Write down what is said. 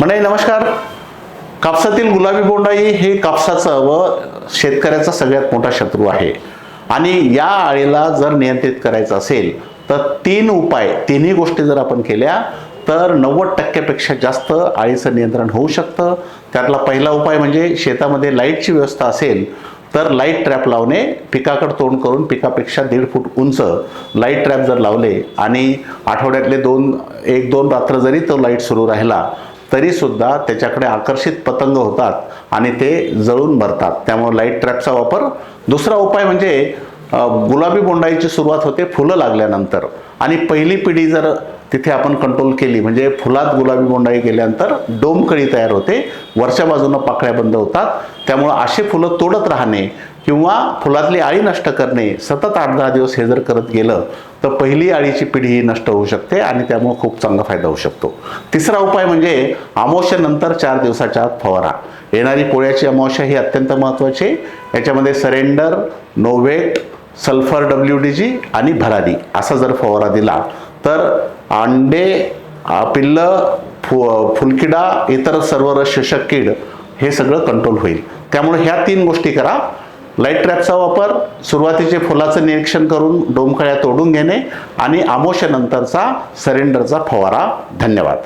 मंडळी नमस्कार. कापसातील गुलाबी बोंडाई हे कापसाचं व शेतकऱ्याचा सगळ्यात मोठा शत्रू आहे. आणि या आळीला जर नियंत्रित करायचं असेल तर तीन उपाय तिन्ही गोष्टी जर आपण केल्या तर नव्वद टक्क्यापेक्षा जास्त आळीचं नियंत्रण होऊ शकतं. त्यातला पहिला उपाय म्हणजे शेतामध्ये लाईटची व्यवस्था असेल तर लाइट ट्रॅप लावणे पिकाकडे तोंड करून पिकापेक्षा दीड फूट उंच लाइट ट्रॅप जर लावले आणि आठवड्यातले दोन एक दोन रात्र जरी तो लाइट सुरू राहिला तरीसुद्धा त्याच्याकडे आकर्षित पतंग होतात आणि ते जळून भरतात त्यामुळे लाइट ट्रॅपचा वापर. दुसरा उपाय म्हणजे गुलाबी बोंडाईची सुरुवात होते फुलं लागल्यानंतर. आणि पहिली पिढी जर तिथे आपण कंट्रोल केली म्हणजे फुलात गुलाबी बोंडाई गेल्यानंतर डोमकळी तयार होते. वरच्या बाजूनं पाकळ्या बंद होतात. त्यामुळं असे फुलं तोडत राहणे किंवा फुलातली आळी नष्ट करणे सतत आठ दहा दिवस हे जर करत गेलं तर पहिली आळीची पिढी ही नष्ट होऊ शकते आणि त्यामुळे खूप चांगला फायदा होऊ शकतो. तिसरा उपाय म्हणजे अमावस्येनंतर चार दिवसाच्या आत फवारा. येणारी पोळ्याची अमावस्या ही अत्यंत महत्त्वाची. आहे. याच्यामध्ये सरेंडर नोवेट सल्फर डब्ल्यू डी जी आणि भरारी असा जर फवारा दिला तर अंडे आ, पिल्लं फु फुलकिडा इतर सर्व रस कीड हे सगळं कंट्रोल होईल. त्यामुळे ह्या तीन गोष्टी करा. लाइट ट्रॅपचा वापर सुरुवातीचे फुलाचं निरीक्षण करून डोमखळ्या तोडून घेणे आणि आमोशनंतरचा सरेंडरचा फवारा. धन्यवाद.